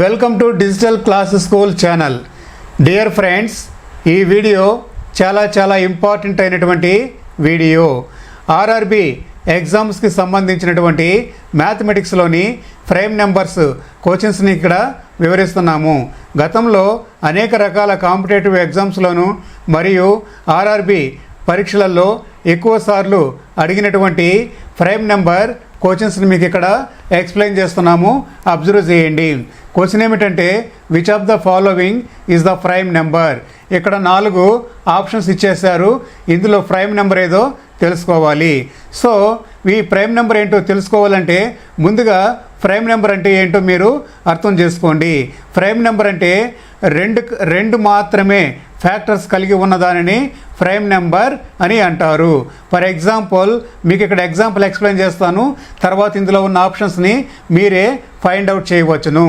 Welcome to digital class school channel. Dear friends ఈ video చాలా చాలా ఇంపార్టెంట్ అయినటువంటి వీడియో. ఆర్ఆర్బి ఎగ్జామ్స్కి సంబంధించినటువంటి మ్యాథమెటిక్స్లోని ఫ్రేమ్ నెంబర్స్ కోచింగ్స్ని ఇక్కడ వివరిస్తున్నాము. గతంలో అనేక రకాల కాంపిటేటివ్ ఎగ్జామ్స్లోను మరియు ఆర్ఆర్బి పరీక్షలలో ఎక్కువసార్లు అడిగినటువంటి ఫ్రేమ్ నెంబర్ క్వశ్చన్స్ని మీకు ఇక్కడ ఎక్స్ప్లెయిన్ చేస్తున్నాము. అబ్జర్వ్ చేయండి. క్వశ్చన్ ఏమిటంటే which of the following is the prime number ఇక్కడ నాలుగు ఆప్షన్స్ ఇచ్చేశారు. ఇందులో ప్రైమ్ నెంబర్ ఏదో తెలుసుకోవాలి. సో ఈ ప్రైమ్ నెంబర్ ఏంటో తెలుసుకోవాలంటే ముందుగా ప్రైమ్ నెంబర్ అంటే ఏంటో మీరు అర్థం చేసుకోండి. ప్రైమ్ నెంబర్ అంటే రెండు రెండు మాత్రమే ఫ్యాక్టర్స్ కలిగి ఉన్న దానిని ప్రైమ్ నెంబర్ అని అంటారు. ఫర్ ఎగ్జాంపుల్ మీకు ఇక్కడ ఎగ్జాంపుల్ ఎక్స్ప్లెయిన్ చేస్తాను. తర్వాత ఇందులో ఉన్న ఆప్షన్స్ని మీరే ఫైండ్ అవుట్ చేయవచ్చును.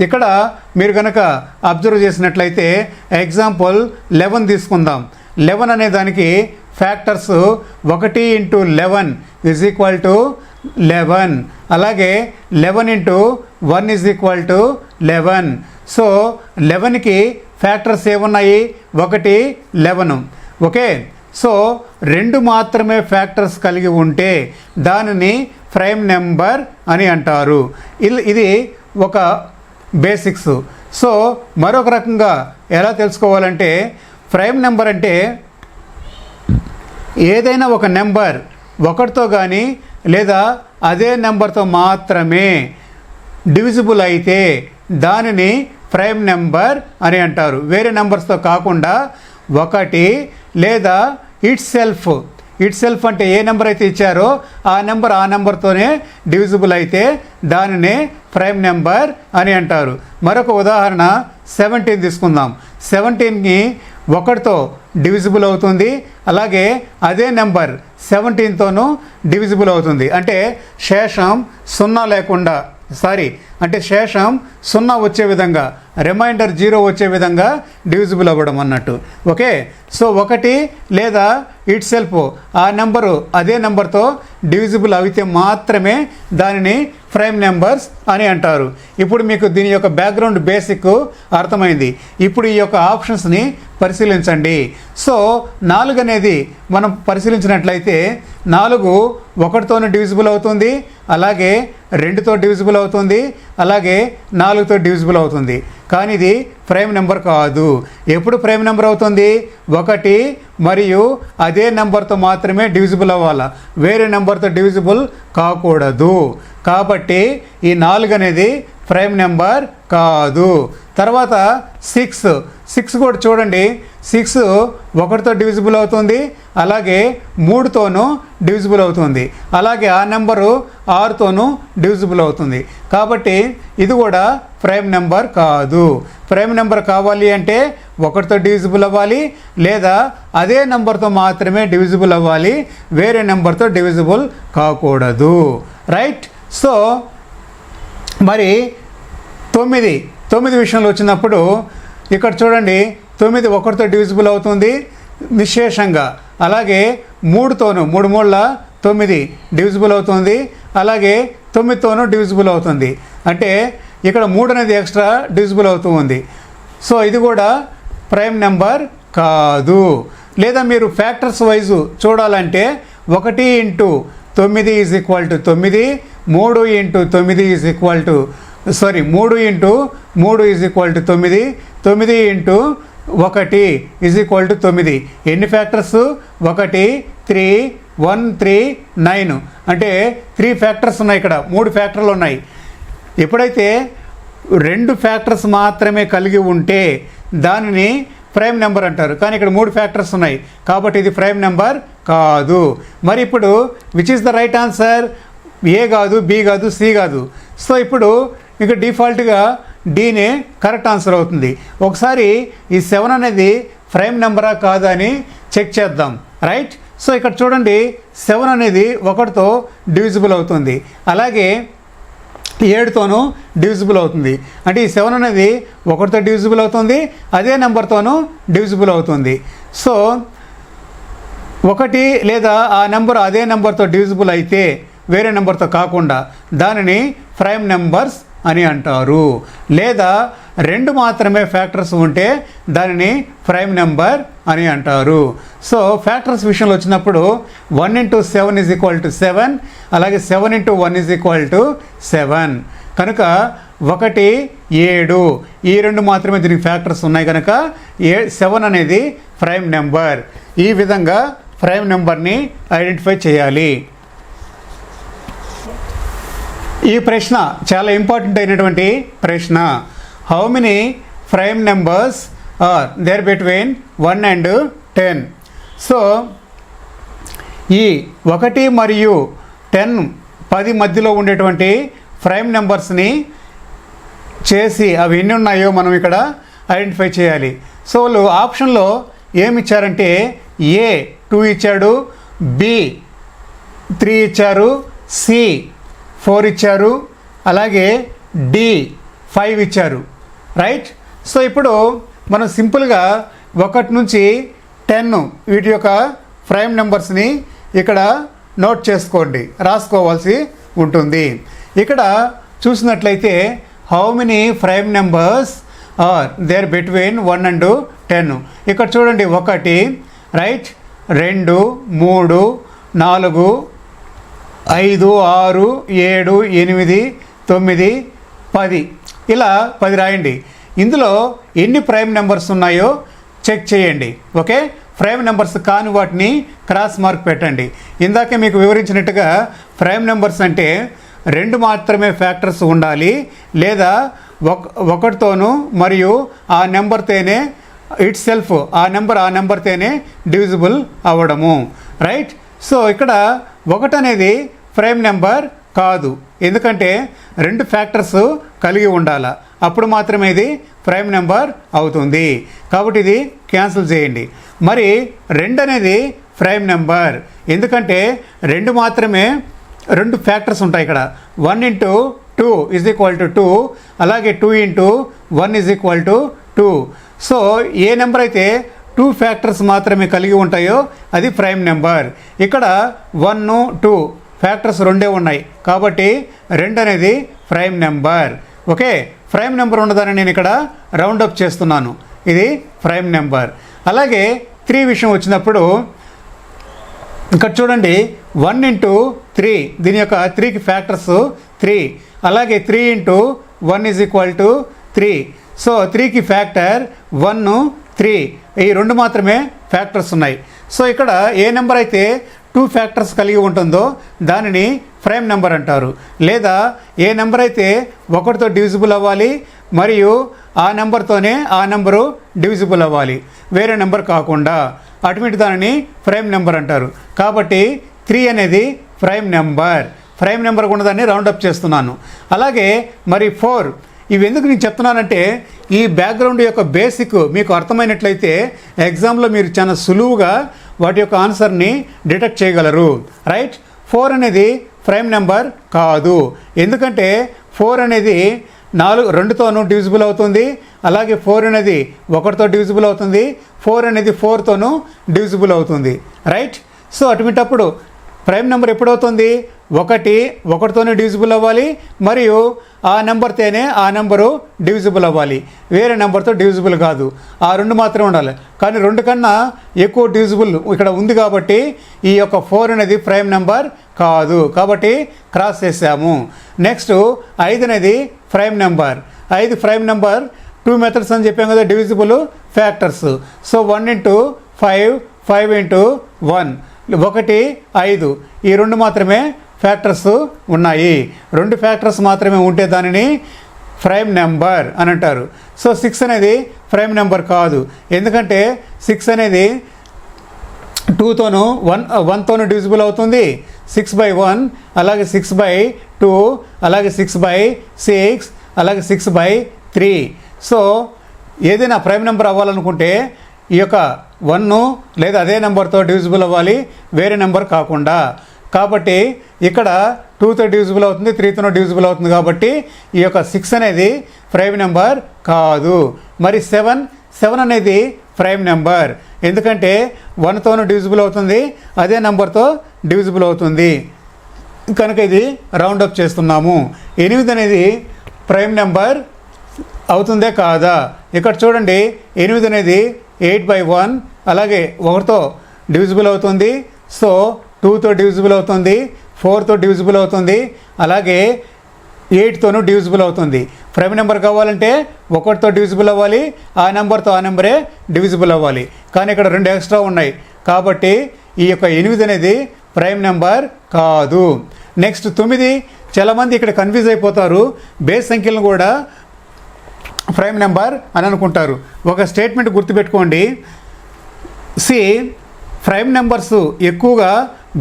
ఇక్కడ మీరు కనుక అబ్జర్వ్ చేసినట్లయితే ఎగ్జాంపుల్ లెవెన్ తీసుకుందాం. లెవెన్ అనే దానికి ఫ్యాక్టర్స్ ఒకటి into eleven is equal to eleven. అలాగే eleven into one is equal to eleven. So లెవెన్కి ఫ్యాక్టర్స్ ఏమున్నాయి? ఒకటి లెవెన్. ఓకే? సో రెండు మాత్రమే ఫ్యాక్టర్స్ కలిగి ఉంటే దానిని ప్రైమ్ నెంబర్ అని అంటారు. ఇల్- ఇది ఒక బేసిక్స్. సో మరొక రకంగా ఎలా తెలుసుకోవాలంటే ప్రైమ్ నెంబర్ అంటే ఏదైనా ఒక నెంబర్ ఒకటితో కానీ లేదా అదే నెంబర్తో మాత్రమే డివిజిబుల్ అయితే దానిని ప్రైమ్ నెంబర్ అని అంటారు. వేరే నెంబర్స్తో కాకుండా ఒకటి లేదా ఇట్ సెల్ఫ్ ఇట్ సెల్ఫ్ అంటే ఏ నెంబర్ అయితే ఇచ్చారో ఆ నెంబర్ ఆ నెంబర్తోనే డివిజిబుల్ అయితే దానినే ప్రైమ్ నెంబర్ అని అంటారు. మరొక ఉదాహరణ సెవెంటీన్ తీసుకుందాం. సెవెంటీన్కి ఒకటితో డివిజిబుల్ అవుతుంది. అలాగే అదే నెంబర్ సెవెంటీన్తోనూ డివిజిబుల్ అవుతుంది. అంటే శేషం సున్నా లేకుండా సారీ అంటే శేషం సున్నా వచ్చే విధంగా రిమైండర్ జీరో వచ్చే విధంగా డివిజిబుల్ అవ్వడం అన్నట్టు. ఓకే? సో ఒకటి లేదా ఇట్ సెల్ఫ్ ఆ నెంబరు అదే నెంబర్తో డివిజిబుల్ అయితే మాత్రమే దానిని ప్రైమ్ నెంబర్స్ అని అంటారు. ఇప్పుడు మీకు దీని యొక్క బ్యాక్గ్రౌండ్ బేసిక్ అర్థమైంది. ఇప్పుడు ఈ యొక్క ఆప్షన్స్ని పరిశీలించండి. సో నాలుగు అనేది మనం పరిశీలించినట్లయితే నాలుగు ఒకటితోనే డివిజిబుల్ అవుతుంది అలాగే రెండుతో డివిజిబుల్ అవుతుంది అలాగే నాలుగుతో డివిజిబుల్ అవుతుంది. కానీ ఇది ప్రైమ్ నెంబర్ కాదు. ఎప్పుడు ప్రైమ్ నెంబర్ అవుతుంది? ఒకటి మరియు అదే నెంబర్తో మాత్రమే డివిజిబుల్ అవ్వాలా. వేరే నెంబర్తో డివిజిబుల్ కాకూడదు. కాబట్టి ఈ నాలుగు అనేది ప్రైమ్ నెంబర్ కాదు. తర్వాత సిక్స్ సిక్స్ కూడా చూడండి. సిక్స్ ఒకటితో డివిజిబుల్ అవుతుంది. అలాగే మూడుతోనూ డివిజిబుల్ అవుతుంది. అలాగే ఆ నెంబరు ఆరుతోనూ డివిజిబుల్ అవుతుంది. కాబట్టి ఇది కూడా ప్రైమ్ నెంబర్ కాదు. ప్రైమ్ నెంబర్ కావాలి అంటే ఒకటితో డివిజిబుల్ అవ్వాలి లేదా అదే నెంబర్తో మాత్రమే డివిజిబుల్ అవ్వాలి. వేరే నెంబర్తో డివిజిబుల్ కాకూడదు. రైట్ సో మరి తొమ్మిది తొమ్మిది విషయంలో వచ్చినప్పుడు ఇక్కడ చూడండి తొమ్మిది ఒకరితో డివిజిబుల్ అవుతుంది విశేషంగా అలాగే మూడుతోనూ మూడు మూడుల తొమ్మిది డివిజిబుల్ అవుతుంది. అలాగే తొమ్మిదితోనూ డివిజిబుల్ అవుతుంది. అంటే ఇక్కడ మూడు అనేది ఎక్స్ట్రా డివిజిబుల్ అవుతూ ఉంది. సో ఇది కూడా ప్రైమ్ నెంబర్ కాదు. లేదా మీరు ఫ్యాక్టర్స్ వైజు చూడాలంటే ఒకటి ఇంటూ తొమ్మిది ఈజ్ ఈక్వల్ టు తొమ్మిది మూడు ఇంటూ తొమ్మిది ఈజ్ ఈక్వల్ టు సారీ మూడు ఇంటూ మూడు ఈజ్ ఈక్వల్ టు తొమ్మిది తొమ్మిది ఇంటూ ఒకటి ఈజ్ ఈక్వల్ టు తొమ్మిది. ఎన్ని ఫ్యాక్టర్స్ ఒకటి త్రీ వన్ త్రీ నైన్ అంటే త్రీ ఫ్యాక్టర్స్ ఉన్నాయి ఇక్కడ మూడు ఫ్యాక్టర్లు ఉన్నాయి. ఎప్పుడైతే రెండు ఫ్యాక్టర్స్ మాత్రమే కలిగి ఉంటే దానిని ప్రైమ్ నెంబర్ అంటారు. కానీ ఇక్కడ మూడు ఫ్యాక్టర్స్ ఉన్నాయి. కాబట్టి ఇది ప్రైమ్ నెంబర్ కాదు. మరి ఇప్పుడు which is the right answer A కాదు బి కాదు సి కాదు. సో ఇప్పుడు ఇక డిఫాల్ట్గా డీనే కరెక్ట్ ఆన్సర్ అవుతుంది. ఒకసారి ఈ సెవెన్ అనేది ప్రైమ్ నెంబరా కాదా అని చెక్ చేద్దాం. రైట్? సో ఇక్కడ చూడండి సెవెన్ అనేది ఒకటితో డివిజిబుల్ అవుతుంది. అలాగే ఏడుతోనూ డివిజిబుల్ అవుతుంది. అంటే ఈ సెవెన్ అనేది ఒకటితో డివిజిబుల్ అవుతుంది అదే నెంబర్తోనూ డివిజిబుల్ అవుతుంది. సో ఒకటి లేదా ఆ నెంబర్ అదే నెంబర్తో డివిజిబుల్ అయితే వేరే నెంబర్తో కాకుండా దానిని ప్రైమ్ నెంబర్స్ అని అంటారు. లేదా రెండు మాత్రమే ఫ్యాక్టర్స్ ఉంటే దానిని ప్రైమ్ నెంబర్ అని అంటారు. సో ఫ్యాక్టర్స్ విషయంలో వచ్చినప్పుడు one into seven is equal to seven అలాగే seven into one is equal to seven. కనుక ఒకటి ఏడు ఈ రెండు మాత్రమే దీనికి ఫ్యాక్టర్స్ ఉన్నాయి కనుక ఏ సెవెన్ అనేది ప్రైమ్ నెంబర్. ఈ విధంగా ప్రైమ్ నెంబర్ని ఐడెంటిఫై చేయాలి. ఈ ప్రశ్న చాలా ఇంపార్టెంట్ అయినటువంటి ప్రశ్న. How many prime numbers are there between one and ten so ఈ ఒకటి మరియు టెన్ పది మధ్యలో ఉండేటువంటి ప్రైమ్ నెంబర్స్ని చేసి అవి ఎన్ని ఉన్నాయో మనం ఇక్కడ ఐడెంటిఫై చేయాలి. సో వాళ్ళు ఆప్షన్లో ఏమి ఇచ్చారంటే ఏ టూ ఇచ్చాడు బి త్రీ ఇచ్చారు సి ఫోర్ ఇచ్చారు. అలాగే డి ఫైవ్ ఇచ్చారు. రైట్? సో ఇప్పుడు మనం సింపుల్గా ఒకటి నుంచి టెన్ వీటి యొక్క ప్రైమ్ నెంబర్స్ని ఇక్కడ నోట్ చేసుకోండి. రాసుకోవాల్సి ఉంటుంది. ఇక్కడ చూసినట్లయితే how many prime numbers are there between one and ten. ఇక్కడ చూడండి ఒకటి రైట్ రెండు మూడు నాలుగు ఐదు ఆరు ఏడు ఎనిమిది తొమ్మిది పది. ఇలా పది రాయండి. ఇందులో ఎన్ని ప్రైమ్ నెంబర్స్ ఉన్నాయో చెక్ చేయండి. ఓకే? ప్రైమ్ నెంబర్స్ కాని వాటిని క్రాస్ మార్క్ పెట్టండి. ఇందాకే మీకు వివరించినట్టుగా ప్రైమ్ నెంబర్స్ అంటే రెండు మాత్రమే ఫ్యాక్టర్స్ ఉండాలి. లేదా ఒక ఒకటితోనూ మరియు ఆ నెంబర్తోనే ఇట్ సెల్ఫ్ ఆ నెంబర్ ఆ నెంబర్తోనే డివిజిబుల్ అవ్వడము. రైట్? సో ఇక్కడ ఒకటనేది ప్రైమ్ నెంబర్ కాదు. ఎందుకంటే రెండు ఫ్యాక్టర్స్ కలిగి ఉండాలి. అప్పుడు మాత్రమే ఇది ప్రైమ్ నెంబర్ అవుతుంది. కాబట్టి ఇది క్యాన్సిల్ చేయండి. మరి రెండు అనేది ప్రైమ్ నెంబర్. ఎందుకంటే రెండు మాత్రమే రెండు ఫ్యాక్టర్స్ ఉంటాయి ఇక్కడ. One into two is equal to two. అలాగే two into one is equal to two. So A number అయితే టూ ఫ్యాక్టర్స్ మాత్రమే కలిగి ఉంటాయో అది ప్రైమ్ నెంబర్. ఇక్కడ వన్ టూ ఫ్యాక్టర్స్ రెండే ఉన్నాయి. కాబట్టి రెండు అనేది prime number. Okay? Prime number ఉన్నదని నేను ఇక్కడ రౌండ్ అప్ చేస్తున్నాను. ఇది ప్రైమ్ నెంబర్. అలాగే త్రీ విషయం వచ్చినప్పుడు ఇక్కడ చూడండి వన్ ఇంటూ త్రీ. దీని యొక్క త్రీకి ఫ్యాక్టర్స్ త్రీ. అలాగే three into one is equal to three. So త్రీకి ఫ్యాక్టర్ వన్ త్రీ. ఈ రెండు మాత్రమే ఫ్యాక్టర్స్ ఉన్నాయి. సో ఇక్కడ ఏ నెంబర్ అయితే టూ ఫ్యాక్టర్స్ కలిగి ఉంటుందో దానిని ప్రైమ్ నెంబర్ అంటారు. లేదా ఏ నెంబర్ అయితే ఒకటితో డివిజిబుల్ అవ్వాలి మరియు ఆ నెంబర్తోనే ఆ నెంబరు డివిజిబుల్ అవ్వాలి. వేరే నెంబర్ కాకుండా అటువంటి దానిని ప్రైమ్ నెంబర్ అంటారు. కాబట్టి త్రీ అనేది ప్రైమ్ నెంబర్. ప్రైమ్ నెంబర్ ఉన్నదాన్ని రౌండప్ చేస్తున్నాను. అలాగే మరి ఫోర్. ఇవి ఎందుకు నేను చెప్తున్నానంటే ఈ బ్యాక్గ్రౌండ్ యొక్క బేసిక్ మీకు అర్థమైనట్లయితే ఎగ్జామ్లో మీరు చాలా సులువుగా వాటి యొక్క ఆన్సర్ని డిటెక్ట్ చేయగలరు. రైట్ ఫోర్ అనేది ప్రైమ్ నెంబర్ కాదు. ఎందుకంటే ఫోర్ అనేది నాలుగు రెండుతోనూ డివిజిబుల్ అవుతుంది. అలాగే ఫోర్ అనేది ఒకటితో డివిజిబుల్ అవుతుంది. ఫోర్ అనేది ఫోర్తోనూ డివిజిబుల్ అవుతుంది. రైట్ సో అటువంటిప్పుడు ప్రైమ్ నెంబర్ ఎప్పుడవుతుంది? ఒకటి ఒకటితోనే డివిజిబుల్ అవ్వాలి మరియు ఆ నెంబర్తోనే ఆ నెంబరు డివిజిబుల్ అవ్వాలి. వేరే నెంబర్తో డివిజిబుల్ కాదు. ఆ రెండు మాత్రమే ఉండాలి. కానీ రెండు కన్నా ఎక్కువ డివిజిబుల్ ఇక్కడ ఉంది కాబట్టి ఈ యొక్క ఫోర్ అనేది ప్రైమ్ నెంబర్ కాదు. కాబట్టి క్రాస్ చేసాము. నెక్స్ట్ ఐదు అనేది ప్రైమ్ నెంబర్. ఐదు ప్రైమ్ నెంబర్ టూ మెథడ్స్ అని చెప్పాం కదా divisible factors so one into five five into one ఒకటి ఐదు. ఈ రెండు మాత్రమే ఫ్యాక్టర్స్ ఉన్నాయి. రెండు ఫ్యాక్టర్స్ మాత్రమే ఉంటే దానిని ప్రైమ్ నెంబర్ అని అంటారు. సో సిక్స్ అనేది ప్రైమ్ నెంబర్ కాదు. ఎందుకంటే సిక్స్ అనేది టూతోను వన్ వన్తోను డివిజిబుల్ అవుతుంది. సిక్స్ బై వన్ అలాగే సిక్స్ బై టూ అలాగే సిక్స్ బై సిక్స్ అలాగే సిక్స్ బై త్రీ. సో ఏదైనా ప్రైమ్ నెంబర్ అవ్వాలనుకుంటే ఈ యొక్క వన్ను లేదా అదే నెంబర్తో డివిజిబుల్ అవ్వాలి వేరే నెంబర్ కాకుండా. కాబట్టి ఇక్కడ టూతో డివిజిబుల్ అవుతుంది త్రీతో డివిజిబుల్ అవుతుంది కాబట్టి ఈ యొక్క సిక్స్ అనేది ప్రైమ్ నెంబర్ కాదు. మరి సెవెన్ సెవెన్ అనేది ప్రైమ్ నెంబర్ ఎందుకంటే వన్తోనూ డివిజిబుల్ అవుతుంది అదే నెంబర్తో డివిజిబుల్ అవుతుంది. కనుక ఇది రౌండ్ అప్ చేస్తున్నాము. ఎనిమిది అనేది ప్రైమ్ నెంబర్ అవుతుందే కాదా? ఇక్కడ చూడండి ఎనిమిది అనేది ఎయిట్ బై వన్. అలాగే ఒకటితో డివిజిబుల్ అవుతుంది. సో టూతో డివిజిబుల్ అవుతుంది. ఫోర్తో డివిజిబుల్ అవుతుంది. అలాగే ఎయిట్తోనూ డివిజిబుల్ అవుతుంది. ప్రైమ్ నెంబర్ కావాలంటే ఒకటితో డివిజిబుల్ అవ్వాలి. ఆ నెంబర్తో ఆ నెంబరే డివిజిబుల్ అవ్వాలి. కానీ ఇక్కడ రెండు ఎక్స్ట్రా ఉన్నాయి. కాబట్టి ఈ యొక్క ఎనిమిది అనేది ప్రైమ్ నెంబర్ కాదు. నెక్స్ట్ తొమ్మిది చాలామంది ఇక్కడ కన్ఫ్యూజ్ అయిపోతారు. బేస్ సంఖ్యలను కూడా ప్రైమ్ నెంబర్ అని అనుకుంటారు. ఒక స్టేట్మెంట్ గుర్తుపెట్టుకోండి. సి ప్రైమ్ నెంబర్స్ ఎక్కువగా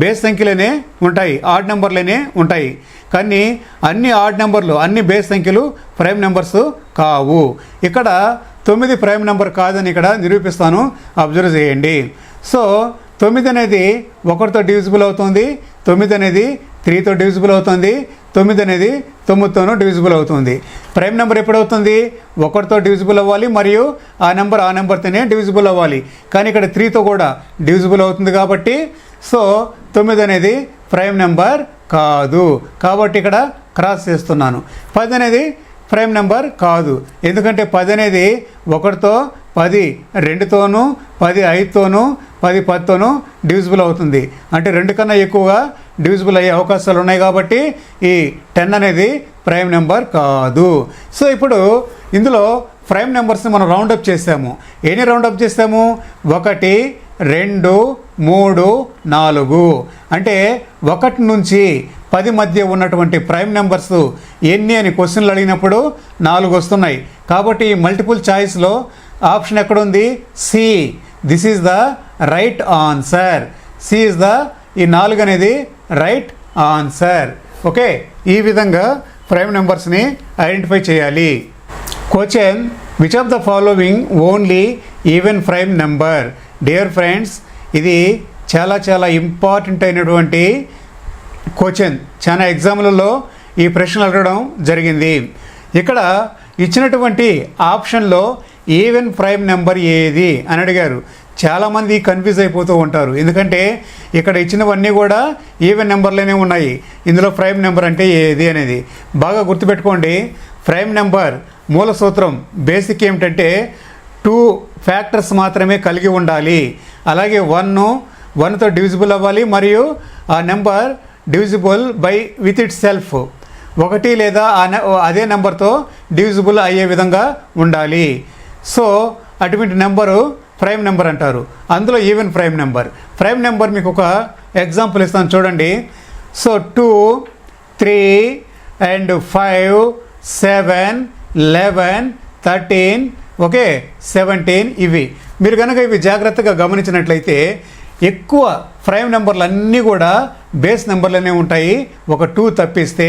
బేస్ సంఖ్యలోనే ఉంటాయి ఆడ్ నెంబర్లోనే ఉంటాయి. కానీ అన్ని ఆడ్ నెంబర్లు అన్ని బేస్ సంఖ్యలు ప్రైమ్ నెంబర్స్ కావు. ఇక్కడ తొమ్మిది ప్రైమ్ నెంబర్ కాదని ఇక్కడ నిరూపిస్తాను. అబ్జర్వ్ చేయండి. సో తొమ్మిది అనేది ఒకటితో డివిజిబుల్ అవుతుంది. తొమ్మిది అనేది త్రీతో డివిజిబుల్ అవుతుంది తొమ్మిది అనేది తొమ్మిదితోనూ డివిజిబుల్ అవుతుంది. ప్రైమ్ నెంబర్ ఎప్పుడవుతుంది? ఒకటితో డివిజిబుల్ అవ్వాలి మరియు ఆ నెంబర్ ఆ నెంబర్తోనే డివిజిబుల్ అవ్వాలి. కానీ ఇక్కడ త్రీతో కూడా డివిజిబుల్ అవుతుంది కాబట్టి సో తొమ్మిది అనేది ప్రైమ్ నెంబర్ కాదు. కాబట్టి ఇక్కడ క్రాస్ చేస్తున్నాను. పది అనేది ప్రైమ్ నెంబర్ కాదు. ఎందుకంటే పది అనేది ఒకటితో పది రెండుతోనూ పది ఐదుతోనూ పది పదితోనూ డివిజిబుల్ అవుతుంది. అంటే రెండు కన్నా ఎక్కువగా డివిజిబుల్ అయ్యే అవకాశాలు ఉన్నాయి కాబట్టి ఈ టెన్ అనేది ప్రైమ్ నెంబర్ కాదు. సో ఇప్పుడు ఇందులో ప్రైమ్ నెంబర్స్ని మనం రౌండప్ చేసాము. ఎన్ని రౌండప్ చేసాము? ఒకటి రెండు మూడు నాలుగు. అంటే ఒకటి నుంచి పది మధ్య ఉన్నటువంటి ప్రైమ్ నెంబర్స్ ఎన్ని అని క్వశ్చన్లు అడిగినప్పుడు నాలుగు వస్తున్నాయి. కాబట్టి ఈ మల్టిపుల్ చాయిస్లో ఆప్షన్ ఎక్కడుంది? C this is the right answer C is the ఈ నాలుగు అనేది రైట్ ఆన్సర్. ఓకే ఈ విధంగా ప్రైమ్ నెంబర్స్ని ఐడెంటిఫై చేయాలి. Question which of the following only even prime number dear friends ఇది చాలా చాలా ఇంపార్టెంట్ అయినటువంటి క్వశ్చన్. చాలా ఎగ్జామ్లలో ఈ ప్రశ్నలు అడగడం జరిగింది. ఇక్కడ ఇచ్చినటువంటి ఆప్షన్లో ఈవెన్ ప్రైమ్ నెంబర్ ఏది అని అడిగారు. చాలామంది కన్ఫ్యూజ్ అయిపోతూ ఉంటారు. ఎందుకంటే ఇక్కడ ఇచ్చినవన్నీ కూడా ఈవెన్ నెంబర్లోనే ఉన్నాయి. ఇందులో ప్రైమ్ నెంబర్ అంటే ఏది అనేది. బాగా గుర్తుపెట్టుకోండి. ప్రైమ్ నెంబర్ మూల సూత్రం బేసిక్ ఏమిటంటే టూ ఫ్యాక్టర్స్ మాత్రమే కలిగి ఉండాలి. అలాగే వన్ను వన్తో డివిజిబుల్ అవ్వాలి మరియు ఆ number divisible by with itself. ఒకటి లేదా ఆ అదే నెంబర్తో డివిజిబుల్ అయ్యే విధంగా ఉండాలి. సో అటువంటి నెంబరు ప్రైమ్ నెంబర్ అంటారు. అందులో even prime number. Prime number మీకు ఒక ఎగ్జాంపుల్ ఇస్తాను చూడండి. So two three and five seven eleven thirteen okay seventeen ఇవి. మీరు కనుక ఇవి జాగ్రత్తగా గమనించినట్లయితే ఎక్కువ ప్రైమ్ నెంబర్లు అన్నీ కూడా బేస్ నెంబర్లనే ఉంటాయి. ఒక టూ తప్పిస్తే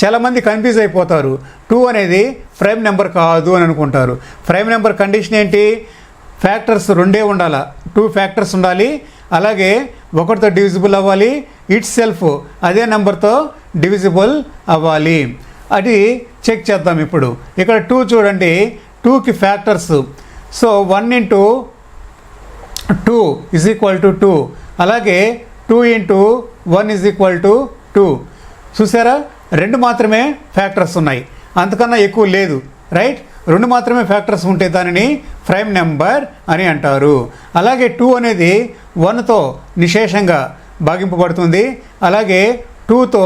చాలామంది కన్ఫ్యూజ్ అయిపోతారు. టూ అనేది ప్రైమ్ నెంబర్ కాదు అని అనుకుంటారు. ప్రైమ్ నెంబర్ కండిషన్ ఏంటి? ఫ్యాక్టర్స్ రెండే ఉండాలి? టూ ఫ్యాక్టర్స్ ఉండాలి. అలాగే ఒకటితో డివిజిబుల్ అవ్వాలి. ఇట్ సెల్ఫ్ అదే నెంబర్తో డివిజిబుల్ అవ్వాలి. అది చెక్ చేద్దాం ఇప్పుడు. ఇక్కడ టూ చూడండి. టూకి factors. So one into two is equal to two అలాగే two into one is equal to two చూసారా? రెండు మాత్రమే ఫ్యాక్టర్స్ ఉన్నాయి. అంతకన్నా ఎక్కువ లేదు. రైట్ రెండు మాత్రమే ఫ్యాక్టర్స్ ఉంటే దానిని ప్రైమ్ నెంబర్ అని అంటారు. అలాగే టూ అనేది వన్తో నిశేషంగా భాగింపబడుతుంది. అలాగే టూతో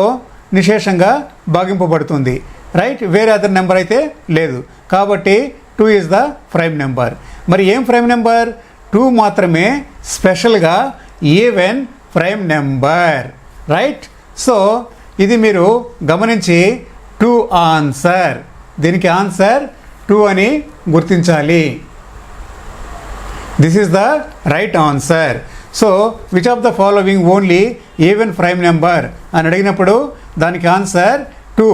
నిశేషంగా భాగింపబడుతుంది. రైట్ వేరే అదర్ నెంబర్ అయితే లేదు. కాబట్టి two is the prime number. మరి ఏం ప్రైమ్ నెంబర్? టూ మాత్రమే స్పెషల్గా even prime number. Right so ఇది మీరు గమనించి టూ ఆన్సర్. దీనికి ఆన్సర్ టూ అని గుర్తించాలి. This is the right answer so which of the following only even prime number అని అడిగినప్పుడు దానికి ఆన్సర్ టూ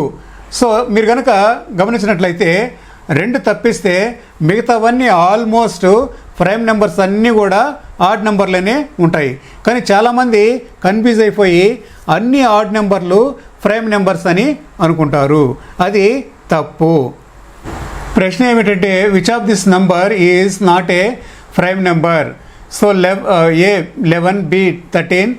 సో మీరు కనుక గమనించినట్లయితే రెండు తప్పిస్తే మిగతావన్నీ ఆల్మోస్ట్ ప్రైమ్ నెంబర్స్ అన్నీ కూడా ఆడ్ నెంబర్లోనే ఉంటాయి. కానీ చాలామంది కన్ఫ్యూజ్ అయిపోయి అన్ని ఆడ్ నెంబర్లు ప్రైమ్ నెంబర్స్ అని అనుకుంటారు. అది తప్పు. ప్రశ్న ఏమిటంటే which of this number is not a prime number so లెవ్ A eleven B thirteen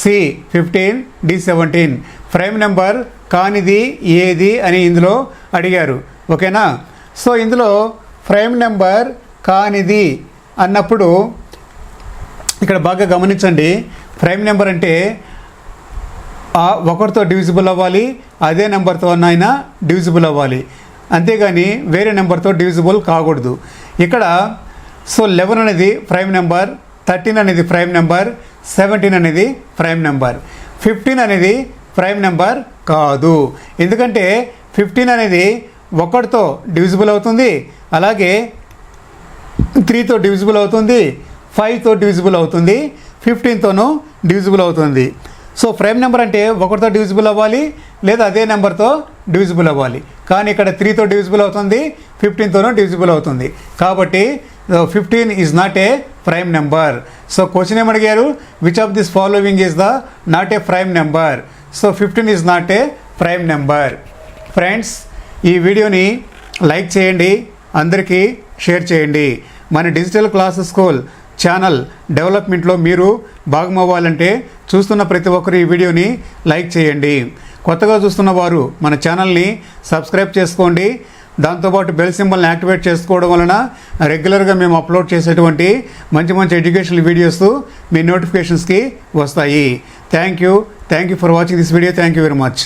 C fifteen D seventeen prime number కానిది ఏది అని ఇందులో అడిగారు. ఓకేనా? సో ఇందులో ప్రైమ్ నెంబర్ కానిది అన్నప్పుడు ఇక్కడ బాగా గమనించండి. ప్రైమ్ నెంబర్ అంటే ఒకరితో డివిజిబుల్ అవ్వాలి అదే నెంబర్తో అయినా డివిజిబుల్ అవ్వాలి. అంతేగాని వేరే నెంబర్తో డివిజిబుల్ కాకూడదు. ఇక్కడ సో లెవెన్ అనేది ప్రైమ్ నెంబర్ థర్టీన్ అనేది ప్రైమ్ నెంబర్ సెవెంటీన్ అనేది ప్రైమ్ నెంబర్ ఫిఫ్టీన్ అనేది ప్రైమ్ నెంబర్ కాదు. ఎందుకంటే ఫిఫ్టీన్ అనేది ఒకటితో డివిజిబుల్ అవుతుంది అలాగే త్రీతో డివిజిబుల్ అవుతుంది ఫైవ్తో డివిజిబుల్ అవుతుంది ఫిఫ్టీన్తోనూ డివిజిబుల్ అవుతుంది. సో ప్రైమ్ నెంబర్ అంటే ఒకటితో డివిజిబుల్ అవ్వాలి లేదా అదే నెంబర్తో డివిజిబుల్ అవ్వాలి. కానీ ఇక్కడ త్రీతో డివిజిబుల్ అవుతుంది ఫిఫ్టీన్తోనూ డివిజిబుల్ అవుతుంది. కాబట్టి fifteen is not a prime number so question ఏమడిగారు which of this following is the not a prime number so fifteen is not a prime number friends ఈ వీడియోని లైక్ చేయండి అందరికీ షేర్ చేయండి. మన డిజిటల్ క్లాస్ స్కూల్ ఛానల్ డెవలప్మెంట్లో మీరు భాగం అవ్వాలంటే చూస్తున్న ప్రతి ఒక్కరు ఈ వీడియోని లైక్ చేయండి. కొత్తగా చూస్తున్న వారు మన ఛానల్ని సబ్స్క్రైబ్ చేసుకోండి. దాంతోపాటు బెల్ సింబల్ని యాక్టివేట్ చేసుకోవడం వలన రెగ్యులర్గా మేము అప్లోడ్ చేసేటువంటి మంచి మంచి ఎడ్యుకేషనల్ వీడియోస్ మీ నోటిఫికేషన్స్కి వస్తాయి. Thank you. Thank you for watching this video. Thank you very much.